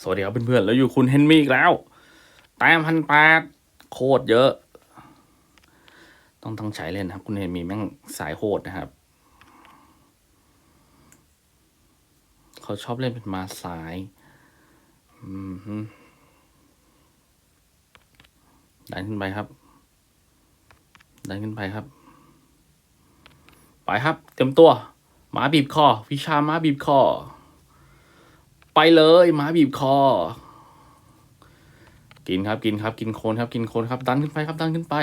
สวัสดีครับเพื่อนๆ แล้วอยู่คุณเฮนมี่อีกแล้ว แต้มพันแปดโคตรเยอะ ต้องตั้งใจเล่นนะครับ คุณเฮนมี่แม่งสายโหดนะครับ เขาชอบเล่นเป็นมาสายดันขึ้นไปครับ ดันขึ้นไปครับ ไปครับ เต็มตัวหมาบีบคอ วิชาหมาบีบคอ ไปเลยหมาบีบคอ กินครับกินครับ กินโคนครับ กินโคนครับ ดันขึ้นไปครับ ดันขึ้นไป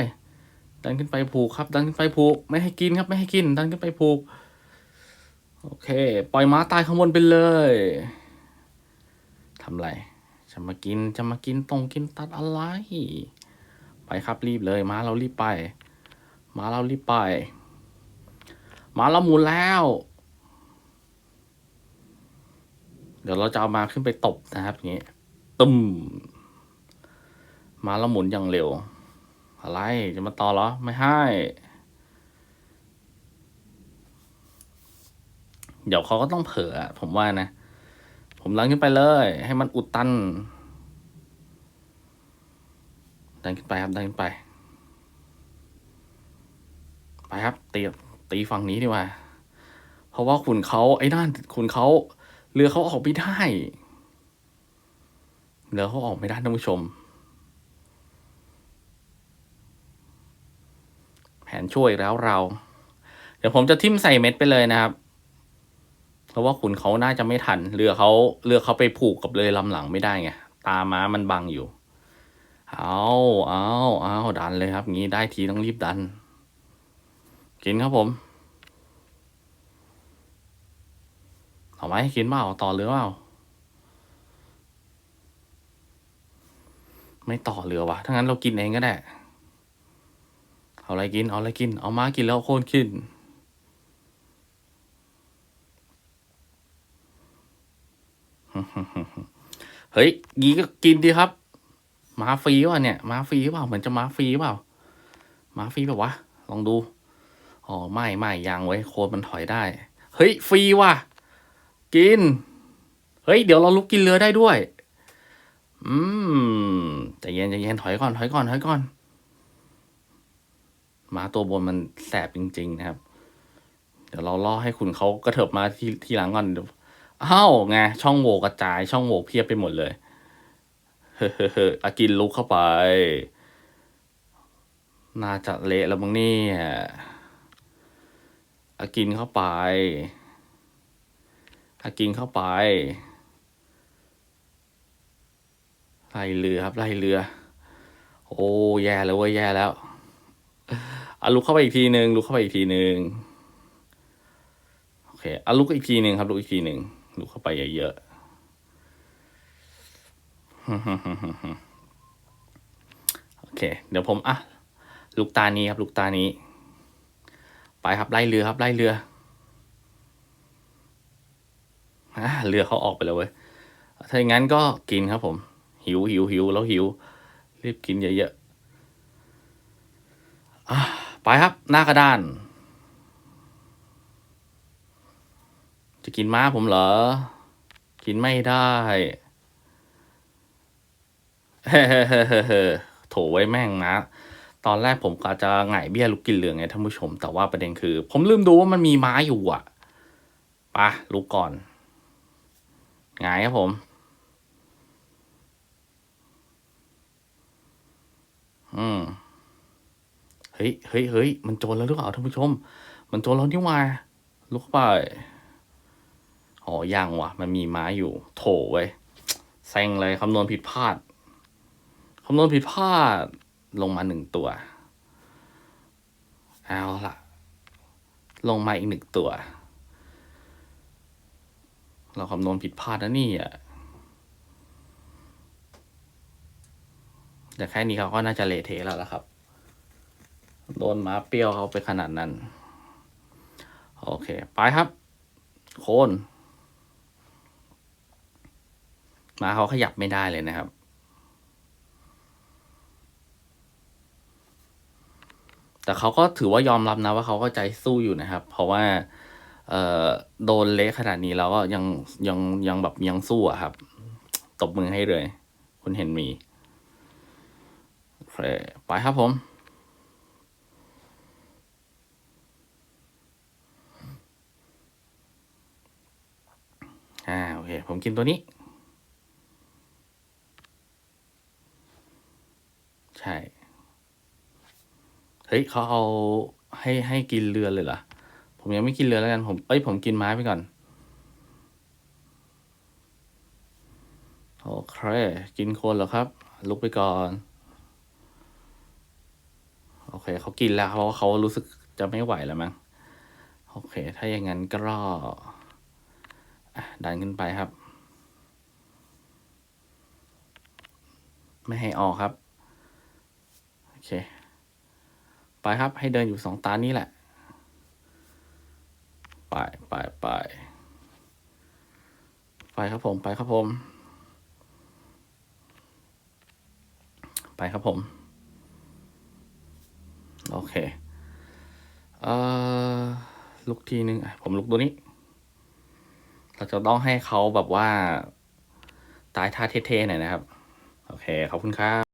ดันขึ้นไปผูกครับ ดันขึ้นไปผูก ไม่ให้กินครับ ไม่ให้กิน ดันขึ้นไปผูก โอเค ปล่อยม้าตายข้างบนไปเลยทำไรจะมากินจะมากินตรงกินตัดอะไร ไปครับรีบเลยม้าเรารีบไปม้าเรารีบไปม้าเราหมุนแล้ว เดี๋ยวเราจะเอามาขึ้นไปตบนะครับอย่างนี้ตุ้มมาแล้วหมุนอย่างเร็ว อะไรจะมาต่อเหรอ ไม่ให้ เดี๋ยวเขาก็ต้องเผลออผมว่านะ ผมลังขึ้นไปเลย ให้มันอุดตัน ดันขึ้นไปครับดันขึ้นไป ไปครับตีตีฝั่งนี้ดีกว่า เพราะว่าขุนเขาไอ้ด้านขุนเขา เรือเขาออกไม่ได้เรือเขาออกไม่ได้ท่านผู้ชม แผนช่วยแล้วเรา เดี๋ยวผมจะทิ่มใส่เม็ดไปเลยนะครับ เพราะว่าขุนเขาน่าจะไม่ทัน เรือเขาเรือเขาไปผูกกับเรือลำหลังไม่ได้ไง ตาม้ามันบังอยู่ เอาเอาเอาดันเลยครับ งี้ได้ทีต้องรีบดัน กินครับผม เอาไหมกินเปล่าต่อเรือเปล่าไม่ต่อเรือวะถ้างั้นเรากินเองก็ได้ เอาอะไรกิน เอาอะไรกิน เอามากินแล้วโคนกินเฮ้ยงี้ก็กินดีครับมาฟรีวะเนี่ยมาฟรีเปล่า เหมือนจะมาฟรีเปล่ามาฟรีแบบวะ ลองดู อ๋อ ไม่ไม่ยังไว้โคนมันถอยได้ เฮ้ย ฟรีว่ะ กิน เฮ้ย เดี๋ยวเราลุกกินเรือได้ด้วย อืมใจเย็นใจเย็นถอยก่อนถอยก่อนถอยก่อนหมาตัวบนมันแสบจริง ๆ นะครับ เดี๋ยวเราล่อให้คุณเขากระเถิบมาที่ที่หลังก่อนเอ้าวไงช่องโหว่กระจายช่องโหว่เพียบไปหมดเลยเฮ้เฮ้อากินลุกเข้าไป น่าจะเละแล้วมั้งนี่อากินเข้าไป อากินเข้าไปไล่เรือครับไล่เรือ โอ้แย่แล้วเว้ยแย่แล้วอาลุกเข้าไปอีกทีหนึ่งลุกเข้าไปอีกทีหนึ่งโอเคอาลุกอีกทีหนึ่งครับลุกอีกทีหนึ่งลุกเข้าไปเยอะๆโอเค เดี๋ยวผมอะ ลูกตานี้ครับ ลูกตานี้ ไปครับไล่เรือครับไล่เรือ อะเรือเขาออกไปแล้วเว้ยถ้าอย่างนั้นก็กินครับผม หิวหิวหิวแล้วหิว รีบกินเยอะๆไปครับ หน้ากระดาน จะกินม้าผมเหรอ กินไม่ได้เฮ้โถไว้แม่งนะ ตอนแรกผมก็จะหงายเบี้ยลุกกินเหลืองไงท่านผู้ชม แต่ว่าประเด็นคือ ผมลืมดูว่ามันมีม้าอยู่อะไปะลุกก่อน หงายครับผม อืม เฮ้ย เฮ้ย เฮ้ย มันโจรแล้วหรือเปล่าท่านผู้ชม มันโจรแล้วนี่ว่าลุกไป อ๋อ ยังว่ะมันมีม้าอยู่ โถเว้ยเซ็งเลยคำนวณผิดพลาด คำนวณผิดพลาด ลงมาหนึ่งตัว เอาล่ะลงมาอีกหนึ่งตัว เราคำนวณผิดพลาดนะนี่อะแต่แค่นี้เขาก็น่าจะเละเทะแล้วล่ะครับ โดนหมาเปรี้ยวเขาไปขนาดนั้น โอเค ไปครับ โคนหมาเขาขยับไม่ได้เลยนะครับแต่เขาก็ถือว่ายอมรับนะว่าเขาก็ใจสู้อยู่นะครับ เพราะว่า เอ่อโดนเละขนาดนี้แล้วก็ยังยังยังแบบยังสู้อะครับ ตบมือให้เลย คุณเห็นมีโอเคไปครับผมอ่าโอเค ผมกินตัวนี้ ใช่ เฮ้ยเขาเอาให้ให้กินเรือเลยเหรอ ผมยังไม่กินเรือแล้วกัน ผมเอ้ยผมกินไม้ไปก่อน โอเค กินคนเหรอครับ ลุกไปก่อน โอเค เขากินแล้วเพราะเขารู้สึกจะไม่ไหวแล้วมั้ง โอเค ถ้าอย่างนั้นก็รออะดันขึ้นไปครับ ไม่ให้ออกครับ โอเค ไปครับให้เดินอยู่สองตานี้แหละ ไปไปไปไป ครับผมไปครับผม ไปครับผม โอเค เอ่อลุกทีนึงผมลุกตัวนี้ เราจะต้องให้เขาแบบว่า ตายท่าเท่ๆหน่อยนะครับ โอเค ขอบคุณครับ